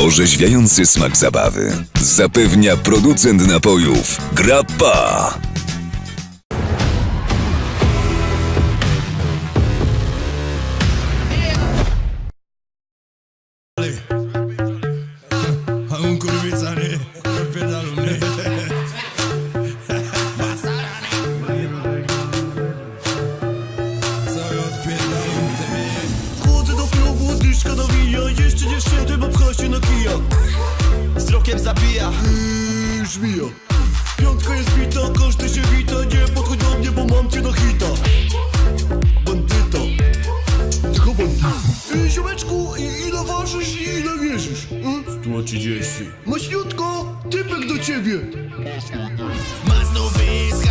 Orzeźwiający smak zabawy zapewnia producent napojów Grappa. Chodzę do klubu, Jeszcze się na kija Wzrokiem zabija. Yy, żmija Piątka jest bita, każdy się wita. Nie podchodź do mnie, bo mam cię na hita. Bandyta Tylko bandyta yy, Ziomeczku, i- ile ważysz i ile wierzysz? Yy? 130 Maśniutko, typek do ciebie. Masno face,